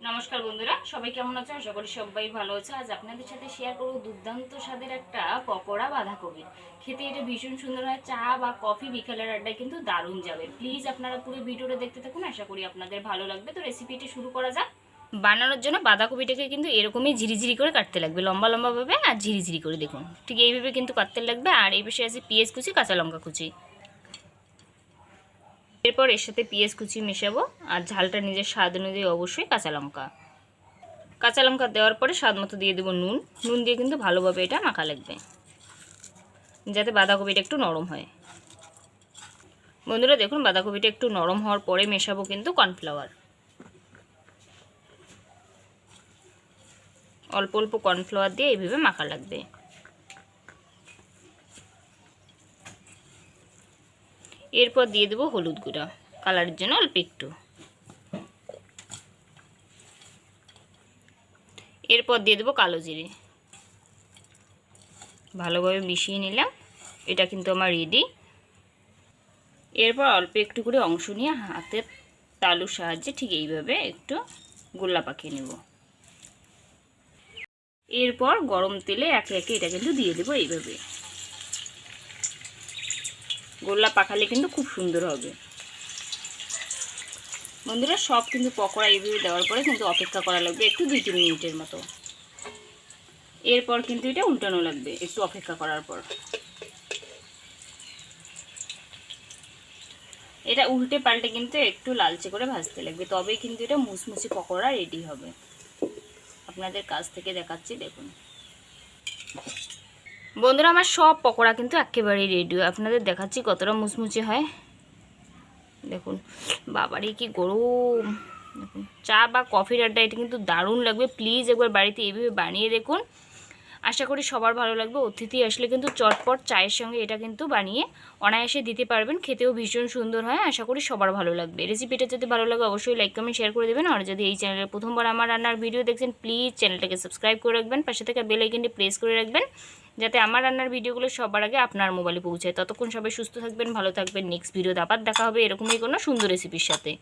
নমস্কার বন্ধুরা, সবাই কেমন আছো? আশা করি সবাই ভালো আছে। আজ আপনাদের সাথে শেয়ার করব দুর্দান্ত স্বাদের একটা পকোড়া বাঁধাকপির। খেতে এটা ভীষণ সুন্দর হয়। চা বা কফি বিকেলের আড্ডায় কিন্তু দারুণ যাবে। প্লিজ আপনারা পুরো ভিডিওটা দেখতে থাকুন। আশা করি আপনাদের ভালো লাগবে। তো রেসিপিটি শুরু করা যাক। বানানোর জন্য বাঁধাকপিটাকে কিন্তু এরকমই ঝিরিঝিরি করে কাটতে লাগবে। লম্বা লম্বাভাবে আর ঝিরিঝিরি করে দেখুন। ঠিক এইভাবে কিন্তু কাটতে লাগবে। আর এই পাশে আছে পেঁয়াজ কুচি, কাঁচা লঙ্কা কুচি। এরপর এর সাথে পেঁয়াজ কুচি মেশাবো আর ঝালটা নিজের স্বাদ অনুযায়ী অবশ্যই কাঁচা লঙ্কা। কাঁচা লঙ্কা দেওয়ার পরে স্বাদ মতো দিয়ে দেবো নুন। নুন দিয়ে কিন্তু ভালোভাবে এটা মাখা লাগবে, যাতে বাঁধাকপিটা একটু নরম হয়। বন্ধুরা দেখুন, বাঁধাকপিটা একটু নরম হওয়ার পরে মেশাবো কিন্তু কর্নফ্লাওয়ার। অল্প অল্প কর্নফ্লাওয়ার দিয়ে এইভাবে মাখা লাগবে। এরপর দিয়ে দেবো হলুদ গুঁড়া। কালারের জন্য অল্প একটু। এরপর দিয়ে দেবো কালো জিরে। ভালোভাবে মিশিয়ে নিলাম। এটা কিন্তু আমার রেডি এরপর অল্প একটু করে অংশ নিয়ে হাতের তালুর সাহায্যে ঠিক এইভাবে একটু গোল্লা পাকিয়ে নেব। এরপর গরম তেলে একে একে এটা কিন্তু দিয়ে দেবো এইভাবে। গোল্লা পাকালে কিন্তু খুব সুন্দর হবে। বন্ধুরা, সব কিন্তু পকোড়া এইভাবে দেওয়ার পরে কিন্তু অপেক্ষা করা লাগবে একটু দুই তিন মিনিটের মতো। এরপর কিন্তু এটা উল্টানো লাগবে একটু অপেক্ষা করার পর। এটা উল্টে পাল্টে কিন্তু একটু লালচে করে ভাজতে লাগবে, তবেই কিন্তু এটা মুসমুসি পকোড়া রেডি হবে। আপনাদের কাছ থেকে দেখাচ্ছি, দেখুন। বন্ধুরা, আমার সব পকোড়া কিন্তু একেবারেই রেডি আপনাদের দেখাচ্ছি কতটা মুচমুচে হয়। দেখুন বাবারই কি গরম। দেখুন, চা বা কফির আড্ডা এটা কিন্তু দারুণ লাগবে। প্লিজ একবার বাড়িতে এভাবে বানিয়ে দেখুন। আশা করি সবার ভালো লাগবে। অতিথি আসলে কিন্তু চটপট চায়ের সঙ্গে এটা কিন্তু বানিয়ে অনায়াসে দিতে পারবেন। খেতেও ভীষণ সুন্দর হয়। আশা করি সবার ভালো লাগবে। রেসিপিটা যদি ভালো লাগে অবশ্যই লাইক কমেন্ট শেয়ার করে দেবেন। আর যদি এই চ্যানেলে প্রথমবার আমার রান্নার ভিডিও দেখছেন প্লিজ চ্যানেলটাকে সাবস্ক্রাইব করে রাখবেন। পাশে থেকে বেল আইকনটি প্রেস করে রাখবেন। যাতে আমার রান্নার ভিডিওগুলো সবার আগে আপনার মোবাইলে পৌঁছায়। ততক্ষণ সবাই সুস্থ থাকবেন, ভালো থাকবেন। নেক্সট ভিডিওতে আবার দেখা হবে এরকমই কোনো সুন্দর রেসিপির সাথে।